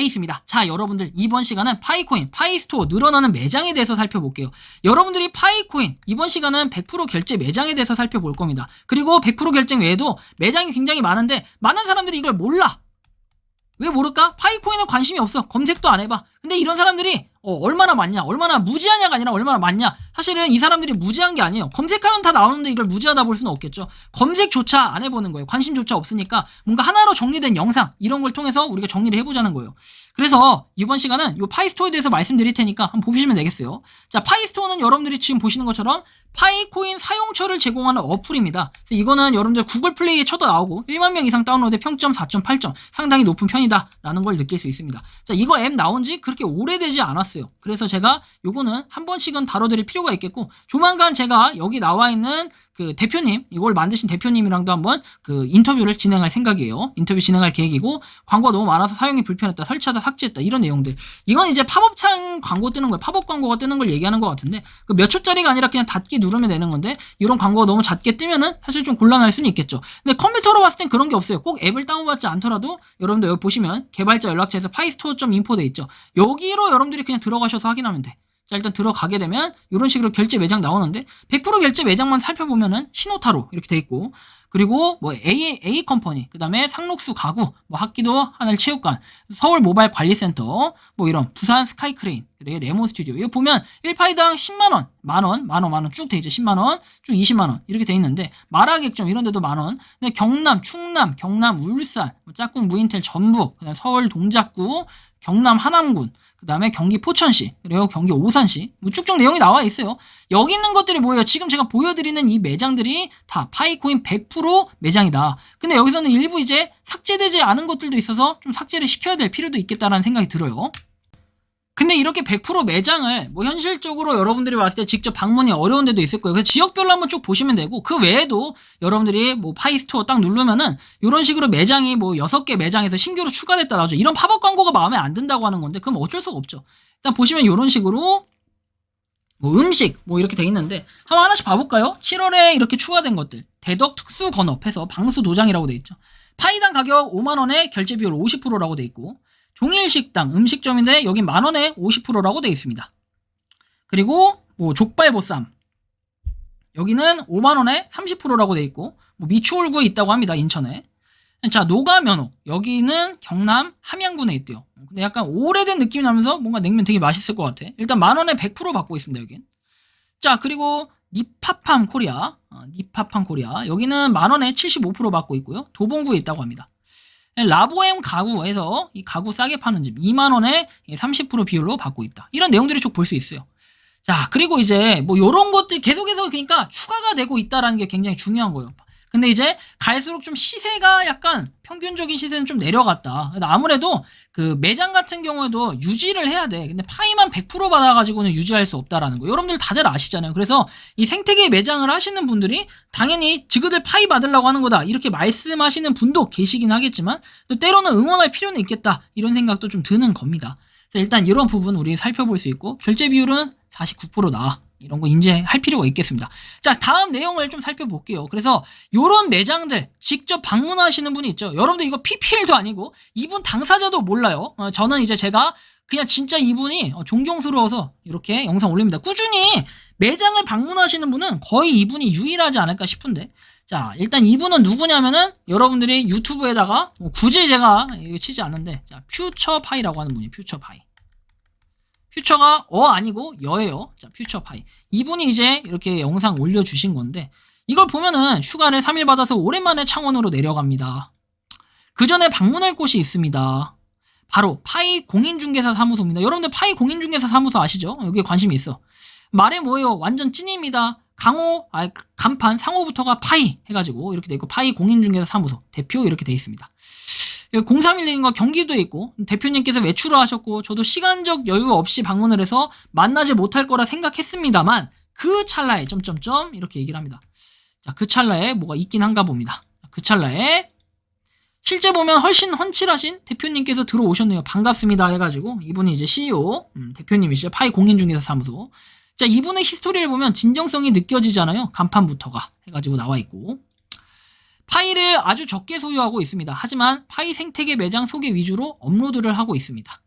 에이스입니다. 자, 여러분들 이번 시간은 파이코인, 파이스토어 늘어나는 매장에 대해서 살펴볼게요. 여러분들이 파이코인 이번 시간은 100% 결제 매장에 대해서 살펴볼 겁니다. 그리고 100% 결제 외에도 매장이 굉장히 많은데 많은 사람들이 이걸 몰라. 왜 모를까? 파이코인에 관심이 없어. 검색도 안 해봐. 근데 이런 사람들이 어, 얼마나 많냐, 얼마나 무지하냐가 아니라 얼마나 많냐. 사실은 이 사람들이 무지한 게 아니에요. 검색하면 다 나오는데 이걸 무지하다 볼 수는 없겠죠. 검색조차 안 해보는 거예요. 관심조차 없으니까 뭔가 하나로 정리된 영상 이런 걸 통해서 우리가 정리를 해보자는 거예요. 그래서 이번 시간은 이 파이스토어에 대해서 말씀드릴 테니까 한번 보시면 되겠어요. 자, 파이스토어는 여러분들이 지금 보시는 것처럼 파이코인 사용처를 제공하는 어플입니다. 이거는 여러분들 구글 플레이에 쳐도 나오고 1만 명 이상 다운로드 평점 4.8점 상당히 높은 편이다라는 걸 느낄 수 있습니다. 자, 이거 앱 나온 지 그렇게 오래되지 않았어요. 그래서 제가 요거는 한 번씩은 다뤄드릴 필요가 있겠고 조만간 제가 여기 나와 있는 그 대표님 이걸 만드신 대표님이랑도 한번 그 인터뷰를 진행할 생각이에요. 인터뷰 진행할 계획이고 광고가 너무 많아서 사용이 불편했다, 설치하다 삭제했다 이런 내용들. 이건 이제 팝업창 광고 뜨는 거예요. 팝업 광고가 뜨는 걸 얘기하는 것 같은데 그 몇 초짜리가 아니라 그냥 닫기 누르면 되는 건데 이런 광고가 너무 작게 뜨면은 사실 좀 곤란할 수는 있겠죠. 근데 컴퓨터로 봤을 땐 그런 게 없어요. 꼭 앱을 다운받지 않더라도 여러분들 여기 보시면 개발자 연락처에서 파이스토어.info 돼 있죠. 여기로 여러분들이 그냥 들어가셔서 확인하면 돼. 자, 일단 들어가게 되면 이런 식으로 결제 매장 나오는데 100% 결제 매장만 살펴보면은 신호타로 이렇게 돼 있고 그리고 뭐 A A 컴퍼니, 그 다음에 상록수 가구, 뭐 학기도 하늘 체육관, 서울 모바일 관리센터, 뭐 이런 부산 스카이크레인, 그리고 레몬 스튜디오. 이거 보면 1파이당 10만 원, 만 원, 만 원, 만원 쭉 돼 있죠. 10만 원, 쭉 20만 원 이렇게 돼 있는데 마라객점 이런 데도 만 원. 근데 경남, 충남, 경남, 울산, 뭐 짝꿍 무인텔 전북, 그다음 서울 동작구, 경남 하남군, 그 다음에 경기 포천시, 그리고 경기 오산시, 뭐 쭉쭉 내용이 나와 있어요. 여기 있는 것들이 뭐예요? 지금 제가 보여드리는 이 매장들이 다 파이코인 100% 매장이다. 근데 여기서는 일부 이제 삭제되지 않은 것들도 있어서 좀 삭제를 시켜야 될 필요도 있겠다라는 생각이 들어요. 근데 이렇게 100% 매장을 뭐 현실적으로 여러분들이 봤을 때 직접 방문이 어려운 데도 있을 거예요. 그래서 지역별로 한번 쭉 보시면 되고 그 외에도 여러분들이 뭐 파이스토어 딱 누르면은 이런 식으로 매장이 뭐 6개 매장에서 신규로 추가됐다 나오죠. 이런 팝업 광고가 마음에 안 든다고 하는 건데 그럼 어쩔 수가 없죠. 일단 보시면 이런 식으로 뭐 음식 뭐 이렇게 돼 있는데 한번 하나씩 봐볼까요? 7월에 이렇게 추가된 것들 대덕 특수 건업해서 방수 도장이라고 돼 있죠. 파이당 가격 5만 원에 결제 비율 50%라고 돼 있고 종일 식당 음식점인데 여기 만 원에 50%라고 돼 있습니다. 그리고 뭐 족발 보쌈 여기는 5만 원에 30%라고 돼 있고 뭐 미추홀구에 있다고 합니다 인천에. 자 노가면허 여기는 경남 함양군에 있대요. 근데 약간 오래된 느낌이 나면서 뭔가 냉면 되게 맛있을 것 같아. 일단 만 원에 100% 받고 있습니다 여긴. 자 그리고 니파팜 코리아 어, 니파팜 코리아 여기는 만 원에 75% 받고 있고요. 도봉구에 있다고 합니다. 라보엠 가구에서 이 가구 싸게 파는 집 2만 원에 30% 비율로 받고 있다. 이런 내용들이 쭉 볼 수 있어요. 자, 그리고 이제 뭐 요런 것들 계속해서 그러니까 추가가 되고 있다라는 게 굉장히 중요한 거예요. 근데 이제 갈수록 좀 시세가 약간 평균적인 시세는 좀 내려갔다. 아무래도 그 매장 같은 경우에도 유지를 해야 돼. 근데 파이만 100% 받아가지고는 유지할 수 없다라는 거. 여러분들 다들 아시잖아요. 그래서 이 생태계 매장을 하시는 분들이 당연히 지그들 파이 받으려고 하는 거다. 이렇게 말씀하시는 분도 계시긴 하겠지만 또 때로는 응원할 필요는 있겠다. 이런 생각도 좀 드는 겁니다. 그래서 일단 이런 부분 우리 살펴볼 수 있고 결제 비율은 49%다. 이런 거 인지할 필요가 있겠습니다. 자, 다음 내용을 좀 살펴볼게요. 그래서 요런 매장들 직접 방문하시는 분이 있죠. 여러분들 이거 PPL도 아니고 이분 당사자도 몰라요. 어, 저는 이제 제가 그냥 진짜 이분이 어, 존경스러워서 이렇게 영상 올립니다. 꾸준히 매장을 방문하시는 분은 거의 이분이 유일하지 않을까 싶은데. 자, 일단 이분은 누구냐면은 여러분들이 유튜브에다가 뭐 굳이 제가 이거 치지 않는데 자, 퓨처파이라고 하는 분이 퓨처파이. 퓨처가 어 아니고 여예요. 자, 퓨처 파이. 이분이 이제 이렇게 영상 올려주신 건데, 이걸 보면은 휴가를 3일 받아서 오랜만에 창원으로 내려갑니다. 그 전에 방문할 곳이 있습니다. 바로 파이 공인중개사 사무소입니다. 여러분들 파이 공인중개사 사무소 아시죠? 여기에 관심이 있어. 말해 뭐예요? 완전 찐입니다. 강호, 아, 간판, 상호부터가 파이 해가지고 이렇게 돼 있고, 파이 공인중개사 사무소 대표 이렇게 돼 있습니다. 0311과 경기도에 있고 대표님께서 외출을 하셨고 저도 시간적 여유 없이 방문을 해서 만나지 못할 거라 생각했습니다만 그 찰나에 점점점 이렇게 얘기를 합니다. 자, 그 찰나에 뭐가 있긴 한가 봅니다. 그 찰나에 실제 보면 훨씬 훤칠하신 대표님께서 들어오셨네요. 반갑습니다 해가지고 이분이 이제 CEO 음, 대표님이시죠. 파이 공인중개사 사무소. 자 이분의 히스토리를 보면 진정성이 느껴지잖아요. 간판부터가 해가지고 나와 있고 파이를 아주 적게 소유하고 있습니다. 하지만 파이 생태계 매장 소개 위주로 업로드를 하고 있습니다.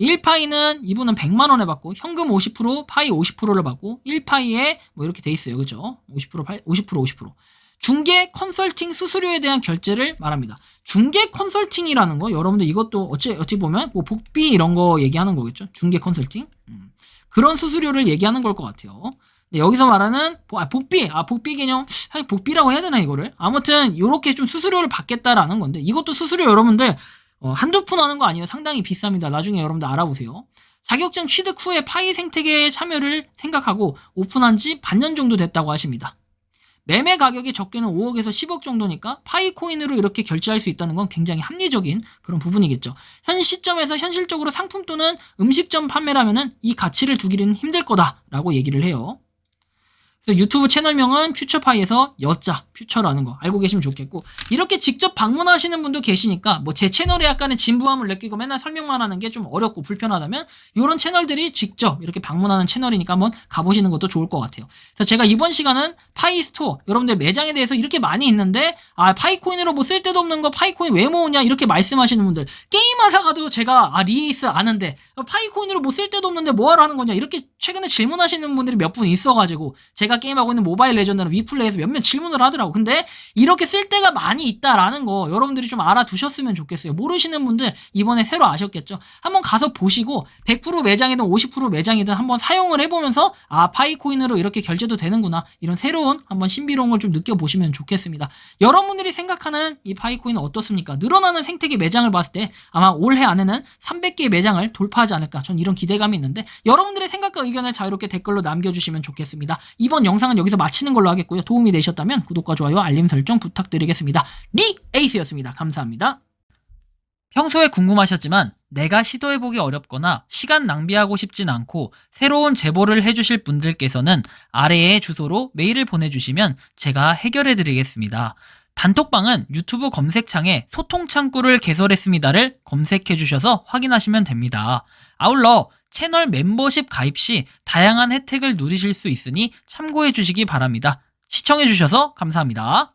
1파이는 이분은 100만 원에 받고 현금 50% 파이 50%를 받고 1파이에 뭐 이렇게 돼 있어요. 그죠? 50% 파이 50% 50%. 중개 컨설팅 수수료에 대한 결제를 말합니다. 중개 컨설팅이라는 거 여러분들 이것도 어찌 어찌 보면 뭐 복비 이런 거 얘기하는 거겠죠. 중개 컨설팅. 음. 그런 수수료를 얘기하는 걸 것 같아요. 여기서 말하는 보- 아, 복비, 아 복비 개념, 사실 복비라고 해야 되나 이거를? 아무튼 이렇게 좀 수수료를 받겠다라는 건데 이것도 수수료 여러분들 어, 한두 푼 하는 거 아니에요. 상당히 비쌉니다. 나중에 여러분들 알아보세요. 자격증 취득 후에 파이 생태계에 참여를 생각하고 오픈한 지 반년 정도 됐다고 하십니다. 매매 가격이 적게는 5억에서 10억 정도니까 파이 코인으로 이렇게 결제할 수 있다는 건 굉장히 합리적인 그런 부분이겠죠. 현 시점에서 현실적으로 상품 또는 음식점 판매라면은 이 가치를 두기는 힘들 거다라고 얘기를 해요. 그래서 유튜브 채널명은 퓨처파이에서 여자 퓨처라는 거 알고 계시면 좋겠고 이렇게 직접 방문하시는 분도 계시니까 뭐 제 채널에 약간의 진부함을 느끼고 맨날 설명만 하는 게 좀 어렵고 불편하다면 이런 채널들이 직접 이렇게 방문하는 채널이니까 한번 가보시는 것도 좋을 것 같아요. 그래서 제가 이번 시간은 파이 스토어 여러분들 매장에 대해서 이렇게 많이 있는데 아 파이코인으로 뭐 쓸데도 없는 거 파이코인 왜 모으냐 이렇게 말씀하시는 분들 게임 하다가도 제가 아 리에이스 아는데 파이코인으로 뭐 쓸데도 없는데 뭐하러 하는 거냐 이렇게 최근에 질문하시는 분들이 몇 분 있어가지고 제가 게임하고 있는 모바일 레전드는 위플레이에서 몇몇 질문을 하더라고. 근데 이렇게 쓸데가 많이 있다라는 거 여러분들이 좀 알아두셨으면 좋겠어요. 모르시는 분들 이번에 새로 아셨겠죠? 한번 가서 보시고 100% 매장이든 50% 매장이든 한번 사용을 해보면서 아 파이코인으로 이렇게 결제도 되는구나. 이런 새로운 한번 신비로운 걸좀 느껴보시면 좋겠습니다. 여러분들이 생각하는 이 파이코인은 어떻습니까? 늘어나는 생태계 매장을 봤을 때 아마 올해 안에는 300개의 매장을 돌파하지 않을까. 전 이런 기대감이 있는데 여러분들의 생각과 의견을 자유롭게 댓글로 남겨주시면 좋겠습니다 이번 영상은 여기서 마치는 걸로 하겠고요 도움이 되셨다면 구독과 좋아요 알림 설정 부탁드리겠습니다 리 에이스였습니다 감사합니다 평소에 궁금하셨지만 내가 시도해보기 어렵거나 시간 낭비하고 싶진 않고 새로운 제보를 해주실 분들께서는 아래의 주소로 메일을 보내주시면 제가 해결해드리겠습니다. 단톡방은 유튜브 검색창에 소통 창구를 개설했습니다를 검색해 주셔서 확인하시면 됩니다. 아울러 채널 멤버십 가입 시 다양한 혜택을 누리실 수 있으니 참고해 주시기 바랍니다. 시청해 주셔서 감사합니다.